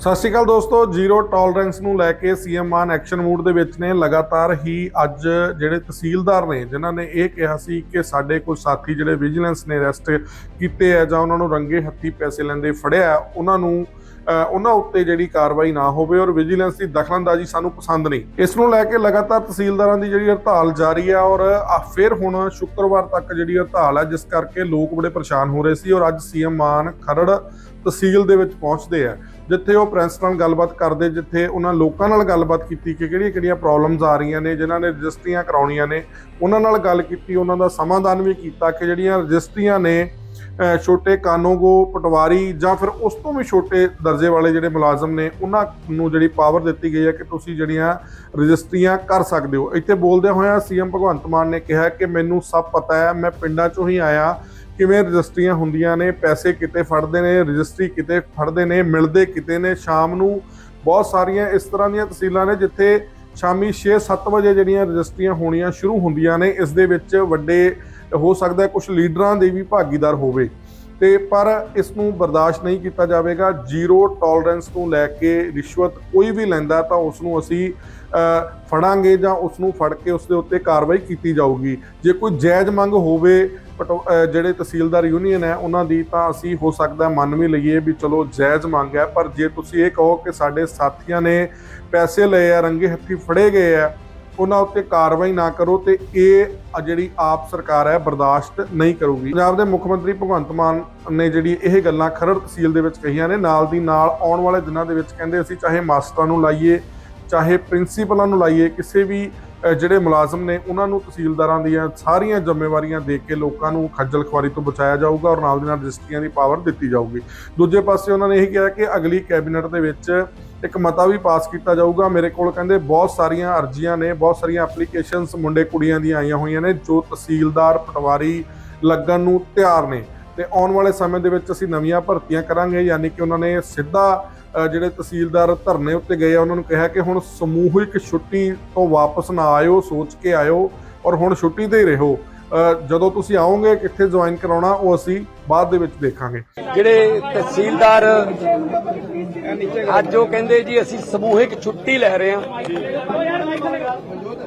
ਸਤਿ ਸ਼੍ਰੀ ਅਕਾਲ ਦੋਸਤੋ, zero tolerance ਨੂੰ ਲੈ ਕੇ ਸੀਐਮ ਮਾਨ ਐਕਸ਼ਨ ਮੂਡ ਦੇ ਵਿੱਚ ਨੇ। ਲਗਾਤਾਰ ਹੀ ਅੱਜ ਜਿਹੜੇ ਤਹਿਸੀਲਦਾਰ ਨੇ, ਜਿਨ੍ਹਾਂ ਨੇ ਇਹ ਕਿਹਾ ਸੀ ਕਿ ਸਾਡੇ ਕੁਝ ਸਾਥੀ ਜਿਹੜੇ ਵਿਜੀਲੈਂਸ ਨੇ ਅਰੈਸਟ ਕੀਤੇ ਆ ਜਾਂ ਉਹਨਾਂ ਨੂੰ ਰੰਗੇ ਹੱਥੀ ਪੈਸੇ ਲੈਂਦੇ ਫੜਿਆ, ਉਹਨਾਂ ਨੂੰ ਉਹਨਾਂ ਉੱਤੇ ਜਿਹੜੀ ਕਾਰਵਾਈ ਨਾ ਹੋਵੇ ਔਰ ਵਿਜੀਲੈਂਸ ਦੀ ਦਖਲਅੰਦਾਜ਼ੀ ਸਾਨੂੰ ਪਸੰਦ ਨਹੀਂ। ਇਸ ਨੂੰ ਲੈ ਕੇ ਲਗਾਤਾਰ ਤਹਿਸੀਲਦਾਰਾਂ ਦੀ ਜਿਹੜੀ ਹੜਤਾਲ ਜਾਰੀ ਹੈ ਔਰ ਫਿਰ ਹੁਣ ਸ਼ੁੱਕਰਵਾਰ ਤੱਕ ਜਿਹੜੀ ਹੜਤਾਲ ਹੈ, ਜਿਸ ਕਰਕੇ ਲੋਕ ਬੜੇ ਪਰੇਸ਼ਾਨ ਹੋ ਰਹੇ ਸੀ ਔਰ ਅੱਜ ਸੀਐਮ ਮਾਨ ਖਰੜ ਤਹਿਸੀਲ ਦੇ ਵਿੱਚ ਪਹੁੰਚਦੇ ਆ, ਜਿੱਥੇ ਉਹ ਪ੍ਰੈਸ ਨਾਲ ਗੱਲਬਾਤ ਕਰਦੇ, ਜਿੱਥੇ ਉਹਨਾਂ ਲੋਕਾਂ ਨਾਲ ਗੱਲਬਾਤ ਕੀਤੀ ਕਿ ਕਿਹੜੀਆਂ-ਕਿਹੜੀਆਂ ਪ੍ਰੋਬਲਮਸ ਆ ਰਹੀਆਂ ਨੇ, ਜਿਨ੍ਹਾਂ ਨੇ ਰਜਿਸਟਰੀਆਂ ਕਰਾਉਣੀਆਂ ਨੇ। ਉਹਨਾਂ ਨਾਲ ਗੱਲ ਕੀਤੀ, ਉਹਨਾਂ ਦਾ ਸਮਾਧਾਨ ਵੀ ਕੀਤਾ ਕਿ ਜਿਹੜੀਆਂ ਰਜਿਸਟਰੀਆਂ ਨੇ ਛੋਟੇ ਕਾਨੂੰਗੋ, ਪਟਵਾਰੀ ਜਾਂ ਫਿਰ ਉਸ ਤੋਂ ਵੀ ਛੋਟੇ ਦਰਜੇ ਵਾਲੇ ਜਿਹੜੇ ਮੁਲਾਜ਼ਮ ਨੇ, ਉਹਨਾਂ ਨੂੰ ਜਿਹੜੀ ਪਾਵਰ ਦਿੱਤੀ ਗਈ ਹੈ ਕਿ ਤੁਸੀਂ ਜਿਹੜੀਆਂ ਰਜਿਸਟਰੀਆਂ ਕਰ ਸਕਦੇ ਹੋ। ਇੱਥੇ ਬੋਲਦੇ ਹੋਇਆ ਸੀਐਮ ਭਗਵੰਤ ਮਾਨ ਨੇ ਕਿਹਾ ਕਿ ਮੈਨੂੰ ਸਭ ਪਤਾ ਹੈ, ਮੈਂ ਪਿੰਡਾਂ ਚੋਂ ਹੀ ਆਇਆ, ਕਿਵੇਂ ਰਜਿਸਟਰੀਆਂ ਹੁੰਦੀਆਂ ਨੇ, ਪੈਸੇ ਕਿਤੇ ਫੜਦੇ ਨੇ, ਰਜਿਸਟਰੀ ਕਿਤੇ ਫੜਦੇ ਨੇ, ਮਿਲਦੇ ਕਿਤੇ ਨੇ, ਸ਼ਾਮ ਨੂੰ ਬਹੁਤ ਸਾਰੀਆਂ ਇਸ ਤਰ੍ਹਾਂ ਦੀਆਂ ਤਹਿਸੀਲਾਂ ਨੇ ਜਿੱਥੇ ਸ਼ਾਮੀ 6-7 ਵਜੇ ਜਿਹੜੀਆਂ ਰਜਿਸਟਰੀਆਂ ਹੋਣੀਆਂ ਸ਼ੁਰੂ ਹੁੰਦੀਆਂ ਨੇ, ਇਸ ਦੇ ਵਿੱਚ ਵੱਡੇ ਹੋ ਸਕਦਾ ਹੈ ਕੁਝ ਲੀਡਰਾਂ ਦੇ ਵੀ ਭਾਗੀਦਾਰ ਹੋਵੇ। ਤੇ ਪਰ ਇਸ ਨੂੰ ਬਰਦਾਸ਼ਤ ਨਹੀਂ ਕੀਤਾ ਜਾਵੇਗਾ। ਜ਼ੀਰੋ ਟੋਲਰੈਂਸ ਤੋਂ ਲੈ ਕੇ ਰਿਸ਼ਵਤ ਕੋਈ ਵੀ ਲੈਂਦਾ ਤਾਂ ਉਸ ਨੂੰ ਅਸੀਂ ਫੜਾਂਗੇ ਜਾਂ ਉਸ ਨੂੰ ਫੜ ਕੇ ਉਸ ਦੇ ਉੱਤੇ ਕਾਰਵਾਈ ਕੀਤੀ ਜਾਊਗੀ। ਜੇ ਕੋਈ ਜਾਇਜ਼ ਮੰਗ ਹੋਵੇ, ਪਟੋ- ਜਿਹੜੇ ਤਹਿਸੀਲਦਾਰ ਯੂਨੀਅਨ ਹੈ, ਉਹਨਾਂ ਦੀ ਤਾਂ ਅਸੀਂ ਹੋ ਸਕਦਾ ਮੰਨ ਵੀ ਲਈਏ ਵੀ ਚਲੋ ਜਾਇਜ਼ ਮੰਗ ਹੈ। ਪਰ ਜੇ ਤੁਸੀਂ ਇਹ ਕਹੋ ਕਿ ਸਾਡੇ ਸਾਥੀਆਂ ਨੇ ਪੈਸੇ ਲਏ ਆ ਰੰਗੇ ਹੱਥੀ ਫੜੇ ਗਏ ਆ ਉਹਨਾਂ ਉੱਤੇ ਕਾਰਵਾਈ ਨਾ ਕਰੋ ਤੇ ਇਹ ਜਿਹੜੀ ਆਪ ਸਰਕਾਰ ਹੈ ਬਰਦਾਸ਼ਤ ਨਹੀਂ ਕਰੂਗੀ। ਪੰਜਾਬ ਦੇ ਮੁੱਖ ਮੰਤਰੀ ਭਗਵੰਤ ਮਾਨ ਨੇ ਜਿਹੜੀ ਇਹ ਗੱਲਾਂ ਖਰੜ ਤਹਿਸੀਲ ਦੇ ਵਿੱਚ ਕਹੀਆਂ ਨੇ, ਨਾਲ ਦੀ ਨਾਲ ਆਉਣ ਵਾਲੇ ਦਿਨਾਂ ਦੇ ਵਿੱਚ ਕਹਿੰਦੇ ਅਸੀਂ ਚਾਹੇ ਮਾਸਟਰਾਂ ਨੂੰ ਲਾਈਏ, ਚਾਹੇ ਪ੍ਰਿੰਸੀਪਲਾਂ ਨੂੰ ਲਾਈਏ, ਕਿਸੇ ਵੀ ਜਿਹੜੇ ਮੁਲਾਜ਼ਮ ਨੇ, ਉਹਨਾਂ ਨੂੰ ਤਹਿਸੀਲਦਾਰਾਂ ਦੀਆਂ ਸਾਰੀਆਂ ਜ਼ਿੰਮੇਵਾਰੀਆਂ ਦੇ ਕੇ ਲੋਕਾਂ ਨੂੰ ਖੱਜਲ ਖੁਆਰੀ ਤੋਂ ਬਚਾਇਆ ਜਾਊਗਾ ਔਰ ਨਾਲ ਦੀ ਨਾਲ ਰਜਿਸਟਰੀਆਂ ਦੀ ਪਾਵਰ ਦਿੱਤੀ ਜਾਊਗੀ। ਦੂਜੇ ਪਾਸੇ ਉਹਨਾਂ ਨੇ ਇਹ ਕਿਹਾ ਕਿ ਅਗਲੀ ਕੈਬਨਿਟ ਦੇ ਵਿੱਚ ਇੱਕ ਮਤਾ ਵੀ ਪਾਸ ਕੀਤਾ ਜਾਊਗਾ। ਮੇਰੇ ਕੋਲ ਕਹਿੰਦੇ ਬਹੁਤ ਸਾਰੀਆਂ ਅਰਜ਼ੀਆਂ ਨੇ, ਬਹੁਤ ਸਾਰੀਆਂ ਐਪਲੀਕੇਸ਼ਨਸ ਮੁੰਡੇ ਕੁੜੀਆਂ ਦੀਆਂ ਆਈਆਂ ਹੋਈਆਂ ਨੇ, ਜੋ ਤਹਿਸੀਲਦਾਰ ਪਟਵਾਰੀ ਲੱਗਣ ਨੂੰ ਤਿਆਰ ਨੇ। ਤੇ ਆਉਣ ਵਾਲੇ ਸਮੇਂ ਦੇ ਵਿੱਚ ਅਸੀਂ ਨਵੀਆਂ ਭਰਤੀਆਂ ਕਰਾਂਗੇ, ਯਾਨੀ ਕਿ ਉਹਨਾਂ ਨੇ ਸਿੱਧਾ ਜਿਹੜੇ ਤਹਿਸੀਲਦਾਰ ਧਰਨੇ ਉੱਤੇ ਗਏ ਆ, ਉਹਨਾਂ ਨੂੰ ਕਿਹਾ ਕਿ ਹੁਣ ਸਮੂਹਿਕ ਛੁੱਟੀ ਤੋਂ ਵਾਪਸ ਨਾ ਆਇਓ, ਸੋਚ ਕੇ ਆਇਓ ਔਰ ਹੁਣ ਛੁੱਟੀ ਤੇ ਹੀ ਰਹੋ। ਜਦੋਂ ਤੁਸੀਂ ਆਓਗੇ, ਕਿੱਥੇ ਜੁਆਇਨ ਕਰਾਉਣਾ, ਉਹ ਅਸੀਂ ਬਾਅਦ ਦੇ ਵਿੱਚ ਦੇਖਾਂਗੇ। ਜਿਹੜੇ ਤਹਿਸੀਲਦਾਰ, ਅੱਜ ਉਹ ਕਹਿੰਦੇ ਜੀ, ਅਸੀਂ ਸਮੂਹਿਕ ਛੁੱਟੀ ਲੈ ਰਹੇ ਹਾਂ।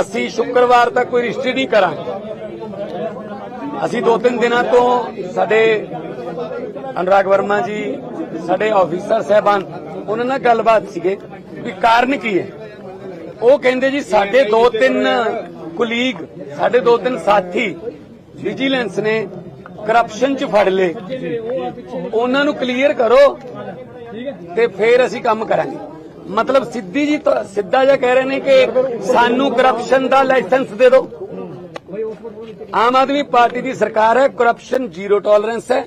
ਅਸੀਂ ਸ਼ੁੱਕਰਵਾਰ ਤੱਕ ਕੋਈ ਰਜਿਸਟਰੀ ਨਹੀਂ ਕਰਾਂਗੇ। ਅਸੀਂ ਦੋ ਤਿੰਨ ਦਿਨਾਂ ਤੋਂ ਸਾਡੇ ਅਨੁਰਾਗ ਵਰਮਾ ਜੀ, ਸਾਡੇ ਆਫੀਸਰ ਸਹਿਬਾਨ ਉਹਨਾਂ ਨਾਲ ਗੱਲਬਾਤ ਸੀਗੇ ਵੀ ਕਾਰਨ ਕੀ ਹੈ। ਉਹ ਕਹਿੰਦੇ ਜੀ, ਸਾਡੇ ਦੋ ਤਿੰਨ ਕੁਲੀਗ ਸਾਡੇ ਦੋ ਤਿੰਨ ਸਾਥੀ ਵਿਜੀਲੈਂਸ ਨੇ ਕਰਪਸ਼ਨ ਚ ਫੜ ਲਏ। ਉਹਨਾਂ ਨੂੰ ਕਲੀਅਰ ਕਰੋ ਤੇ ਫਿਰ ਅਸੀਂ ਕੰਮ ਕਰਾਂਗੇ। ਮਤਲਬ ਸਿੱਧੀ ਜੀ ਸਿੱਧਾ ਜਿਹਾ ਕਹਿ ਰਹੇ ਨੇ ਕਿ ਸਾਨੂੰ ਕਰਪਸ਼ਨ ਦਾ ਲਾਇਸੈਂਸ ਦੇ ਦਿਓ। ਆਮ ਆਦਮੀ ਪਾਰਟੀ ਦੀ ਸਰਕਾਰ ਹੈ ਕਰਪਸ਼ਨ ਜ਼ੀਰੋ ਟੋਲਰੈਂਸ ਹੈ।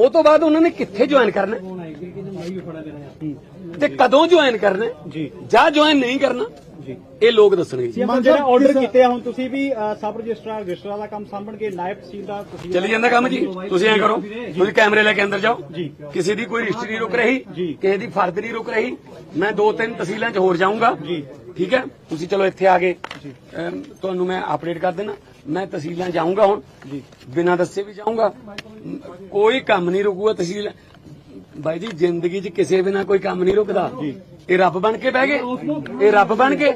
ਉਹ ਤੋਂ ਬਾਅਦ ਉਹਨਾਂ ਨੇ ਕਿੱਥੇ ਜੁਆਇਨ ਕਰਨਾ? ਤੇ ਕਦੋਂ ਜੁਆਇਨ ਕਰਨਾ? ਜੀ। ਜਾਂ ਜੁਆਇਨ ਨਹੀਂ ਕਰਨਾ? ਇਹ ਲੋਕ ਦੱਸਣਗੇ ਜਿਹੜਾ ਆਰਡਰ ਕੀਤੇ ਆ ਹੁਣ ਤੁਸੀਂ ਵੀ ਸਬ ਰਜਿਸਟਰਾਰ ਰਜਿਸਟਰਾਰ ਦਾ ਕੰਮ ਸਾਂਭਣ ਕੇ ਨਾਇਬ ਤਹਿਸੀਲਦਾਰ ਤੁਸੀਂ ਚੱਲੀ ਜਾਂਦਾ ਕੰਮ ਜੀ। ਤੁਸੀਂ ਐਂ ਕਰੋ ਤੁਸੀਂ ਕੈਮਰੇ ਲੈ ਕੇ ਅੰਦਰ ਜਾਓ। ਕਿਸੇ ਦੀ ਕੋਈ ਰਜਿਸਟਰੀ ਰੁਕ ਰਹੀ ਕਿਸੇ ਦੀ ਫਰਦ ਨਹੀਂ ਰੁਕ ਰਹੀ। ਮੈਂ ਦੋ ਤਿੰਨ ਤਹਿਸੀਲਾਂ 'ਚ ਹੋਰ ਜਾਊਂਗਾ। ਠੀਕ ਹੈ? ਤੁਸੀਂ ਚਲੋ ਇੱਥੇ ਆ ਗਏ। ਤੁਹਾਨੂੰ ਮੈਂ ਅਪਡੇਟ ਕਰ ਦੇਣਾ ਮੈਂ ਤਹਿਸੀਲਾਂ ਜਾਊਂਗਾ ਹੁਣ। ਬਿਨਾਂ ਦੱਸੇ ਵੀ ਜਾਊਂਗਾ। ਕੋਈ ਕੰਮ ਨਹੀਂ ਰੁਕੂਗਾ ਤਹਿਸੀਲ। ਬਾਈ ਜੀ ਜ਼ਿੰਦਗੀ 'ਚ ਕਿਸੇ ਬਿਨਾਂ ਕੋਈ ਕੰਮ ਨਹੀਂ ਰੁਕਦਾ। ਇਹ ਰੱਬ ਬਣ ਕੇ ਬਹਿ ਗਏ? ਇਹ ਰੱਬ ਬਣ ਕੇ?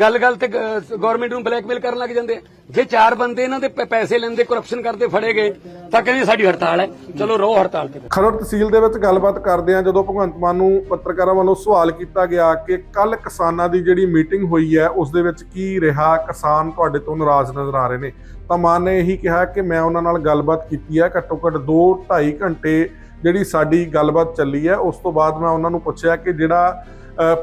ਗੱਲ ਗੱਲ ਤੇ ਗਵਰਨਮੈਂਟ ਨੂੰ ਬਲੈਕਮੇਲ ਕਰਨ ਲੱਗ ਜਾਂਦੇ ਜੇ ਚਾਰ ਬੰਦੇ ਇਹਨਾਂ ਦੇ ਪੈਸੇ ਲੈਂਦੇ ਕਰਪਸ਼ਨ ਕਰਦੇ, ਫੜੇ ਗਏ, ਤਾਂ ਕਹਿੰਦੇ ਸਾਡੀ ਹੜਤਾਲ ਹੈ। ਚਲੋ ਰੋ ਹੜਤਾਲ ਤੇ। ਖਰੜ ਤਹਿਸੀਲ ਦੇ ਵਿੱਚ ਗੱਲਬਾਤ ਕਰਦੇ ਆ ਜਦੋਂ ਭਗਵੰਤ ਮਾਨ ਨੂੰ ਪੱਤਰਕਾਰਾਂ ਵੱਲੋਂ ਸਵਾਲ ਕੀਤਾ ਗਿਆ ਕਿ ਕੱਲ ਕਿਸਾਨਾਂ ਦੀ ਜਿਹੜੀ ਮੀਟਿੰਗ ਹੋਈ ਹੈ, ਉਸ ਦੇ ਵਿੱਚ ਕੀ ਰਿਹਾ? ਕਿਸਾਨ ਤੁਹਾਡੇ ਤੋਂ ਨਾਰਾਜ਼ ਨਜ਼ਰ ਆ ਰਹੇ ਨੇ। ਤਾਂ ਮਾਨ ਨੇ ਇਹੀ ਕਿਹਾ ਕਿ ਮੈਂ ਉਹਨਾਂ ਨਾਲ ਗੱਲਬਾਤ ਕੀਤੀ ਹੈ ਘੱਟੋ ਘੱਟ 2 2.5 ਘੰਟੇ ਜਿਹੜੀ ਸਾਡੀ ਗੱਲਬਾਤ ਚੱਲੀ ਹੈ, ਉਸ ਤੋਂ ਬਾਅਦ ਮੈਂ ਉਹਨਾਂ ਨੂੰ ਪੁੱਛਿਆ ਕਿ ਜਿਹੜਾ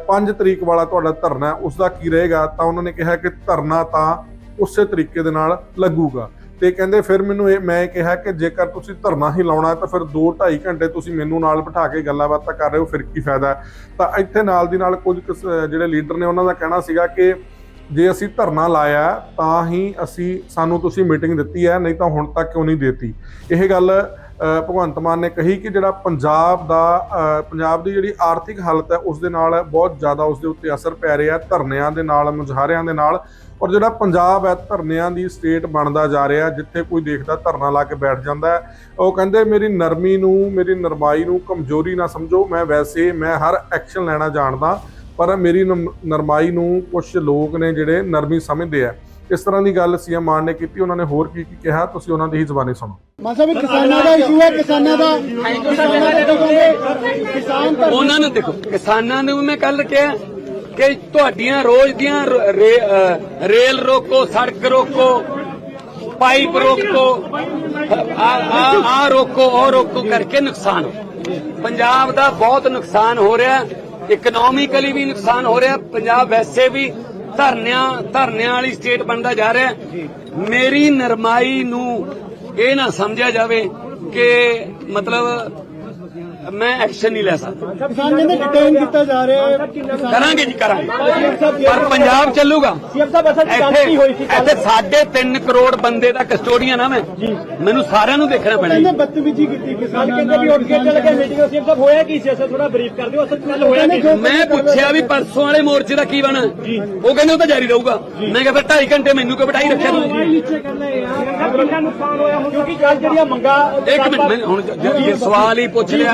5 ਤਰੀਕ ਵਾਲਾ ਤੁਹਾਡਾ ਧਰਨਾ ਹੈ ਉਸ ਦਾ ਕੀ ਰਹੇਗਾ? ਤਾਂ ਉਹਨਾਂ ਨੇ ਕਿਹਾ ਕਿ ਧਰਨਾ ਤਾਂ ਉਸੇ ਤਰੀਕੇ ਦੇ ਨਾਲ ਲੱਗੂਗਾ। ਤੇ ਕਹਿੰਦੇ ਫਿਰ ਮੈਨੂੰ ਇਹ, ਮੈਂ ਕਿਹਾ ਕਿ ਜੇਕਰ ਤੁਸੀਂ ਧਰਨਾ ਹੀ ਲਾਉਣਾ ਤਾਂ ਫਿਰ 2 2.5 ਘੰਟੇ ਤੁਸੀਂ ਮੈਨੂੰ ਨਾਲ ਬਿਠਾ ਕੇ ਗੱਲਾਂ ਬਾਤਾਂ ਕਰ ਰਹੇ ਹੋ, ਫਿਰ ਕੀ ਫਾਇਦਾ ਤਾਂ ਇੱਥੇ ਨਾਲ ਦੀ ਨਾਲ ਕੁਝ ਕਿਸ- ਜਿਹੜੇ ਲੀਡਰ ਨੇ ਉਹਨਾਂ ਦਾ ਕਹਿਣਾ ਸੀਗਾ ਕਿ ਜੇ ਅਸੀਂ ਧਰਨਾ ਲਾਇਆ ਤਾਂ ਹੀ ਅਸੀਂ, ਸਾਨੂੰ ਤੁਸੀਂ ਮੀਟਿੰਗ ਦਿੱਤੀ ਹੈ, ਨਹੀਂ ਤਾਂ ਹੁਣ ਤੱਕ ਕਿਉਂ ਨਹੀਂ ਦਿੱਤੀ? ਇਹ ਗੱਲ ਭਗਵੰਤ ਮਾਨ ਨੇ ਕਹੀ ਕਿ ਜਿਹੜਾ ਪੰਜਾਬ ਦਾ ਪੰਜਾਬ ਦੀ ਜਿਹੜੀ ਆਰਥਿਕ ਹਾਲਤ ਹੈ, ਉਸ ਦੇ ਨਾਲ ਬਹੁਤ ਜ਼ਿਆਦਾ ਉਸ ਦੇ ਉੱਤੇ ਅਸਰ ਪੈ ਰਿਹਾ ਧਰਨਿਆਂ ਦੇ ਨਾਲ, ਮੁਜ਼ਾਹਰਿਆਂ ਦੇ ਨਾਲ। ਔਰ ਜਿਹੜਾ ਪੰਜਾਬ ਹੈ, ਧਰਨਿਆਂ ਦੀ ਸਟੇਟ ਬਣਦਾ ਜਾ ਰਿਹਾ ਜਿੱਥੇ ਕੋਈ ਦੇਖਦਾ ਧਰਨਾ ਲਾ ਕੇ ਬੈਠ ਜਾਂਦਾ ਹੈ। ਉਹ ਕਹਿੰਦੇ, ਮੇਰੀ ਨਰਮੀ ਨੂੰ, ਮੇਰੀ ਨਰਮਾਈ ਨੂੰ ਕਮਜ਼ੋਰੀ ਨਾ ਸਮਝੋ। ਮੈਂ ਵੈਸੇ, ਮੈਂ ਹਰ ਐਕਸ਼ਨ ਲੈਣਾ ਜਾਣਦਾ, ਪਰ ਮੇਰੀ ਨਮ- ਨਰਮਾਈ ਨੂੰ ਕੁਝ ਲੋਕ ਨੇ ਜਿਹੜੇ ਨਰਮੀ ਸਮਝਦੇ ਆ। ਇਸ ਤਰ੍ਹਾਂ ਦੀ ਗੱਲ ਸੀਐਮ ਮਾਨ ਨੇ ਕੀਤੀ ਉਹਨਾਂ ਨੇ ਹੋਰ ਕੀ ਕੀ ਕਿਹਾ ਤੁਸੀਂ ਉਹਨਾਂ ਦੀ ਹੀ ਜ਼ੁਬਾਨੀ ਸੁਣੋ। ਮਾਨ ਸਾਹਿਬ ਕਿਸਾਨਾਂ ਦਾ ਇਸ਼ੂ ਹੈ ਕਿਸਾਨਾਂ ਦਾ ਕਿਸਾਨ ਉਹਨਾਂ ਨੂੰ ਦੇਖੋ ਕਿਸਾਨਾਂ ਨੂੰ ਮੈਂ ਕੱਲ ਕਿਹਾ ਕਿ ਤੁਹਾਡੀਆਂ ਰੋਜ਼ ਦੀਆਂ ਰੇਲ ਰੋਕੋ ਸੜਕ ਰੋਕੋ ਪਾਈਪ ਰੋਕੋ ਆ ਆ ਆ ਰੋਕੋ ਉਹ ਰੋਕੋ ਕਰਕੇ ਨੁਕਸਾਨ ਪੰਜਾਬ ਦਾ ਬਹੁਤ ਨੁਕਸਾਨ ਹੋ ਰਿਹਾ ਇਕਨੋਮਿਕਲੀ ਵੀ ਨੁਕਸਾਨ ਹੋ ਰਿਹਾ ਪੰਜਾਬ ਵੈਸੇ ਵੀ ਧਰਨਿਆਂ ਧਰਨਿਆਂ ਵਾਲੀ ਸਟੇਟ ਬਣਦਾ ਜਾ ਰਿਹਾ ਮੇਰੀ ਨਰਮਾਈ ਨੂੰ ਇਹ ਨਾ ਸਮਝਿਆ ਜਾਵੇ ਕਿ ਮਤਲਬ ਮੈਂ ਐਕਸ਼ਨ ਨਹੀਂ ਲੈ ਸਕਦਾ। ਕਿਸਾਨ ਕਹਿੰਦੇ ਡਿਟੇਨ ਕੀਤਾ ਜਾ ਰਿਹਾ ਹੈ। ਕਰਾਂਗੇ ਜੀ ਕਰਾਂਗੇ। ਪਰ ਪੰਜਾਬ ਚੱਲੂਗਾ। ਸੀਐਮ ਸਾਹਿਬ ਅਸਲ ਚ ਗੱਲ ਇੱਥੇ ਕੀ ਹੋਈ ਸੀ ਕੱਲ ਇੱਥੇ ਸਾਢੇ 3 ਕਰੋੜ ਬੰਦੇ ਦਾ ਕਸਟੋਡੀਅਨ ਆ ਮੈਂ। ਮੈਨੂੰ ਸਾਰਿਆਂ ਨੂੰ ਦੇਖਣਾ ਪੈਣਾ ਕਹਿੰਦੇ। ਬਦਤਮੀਜ਼ੀ ਕੀਤੀ ਕਿਸਾਨਾਂ ਕਹਿੰਦੇ ਵੀ ਉੱਠ ਕੇ ਚੱਲ ਗਏ ਮੀਟਿੰਗ ਸੀਐਮ ਸਾਹਿਬ ਹੋਇਆ ਕੀ ਸੀ? ਅਸਲ ਥੋੜਾ ਬਰੀਫ ਕਰ ਦਿਓ। ਅਸਲ ਕੱਲ ਹੋਇਆ ਕੀ ਮੈਂ ਪੁੱਛਿਆ ਵੀ ਪਰਸੋਂ ਵਾਲੇ ਮੋਰਚੇ ਦਾ ਕੀ ਬਣਾ। ਉਹ ਕਹਿੰਦੇ ਉਹ ਤਾਂ ਜਾਰੀ ਰਹੂਗਾ। ਮੈਂ ਕਿਹਾ ਫਿਰ 2.5 ਘੰਟੇ ਮੈਨੂੰ ਕਿਉਂ ਬਿਠਾਈ ਰੱਖਿਆ ਤੁਸੀਂ? ਨੀਚੇ ਕਰ ਲੈ ਯਾਰ। ਕਿੰਨਾ ਨੁਕਸਾਨ ਹੋਇਆ? ਹੁਣ ਕਿਉਂਕਿ ਜਿਹੜੀਆਂ ਮੰਗਾ ਇੱਕ ਮਿੰਟ ਹੁਣ ਇਹ ਸਵਾਲ ਹੀ ਪੁੱਛ ਲਿਆ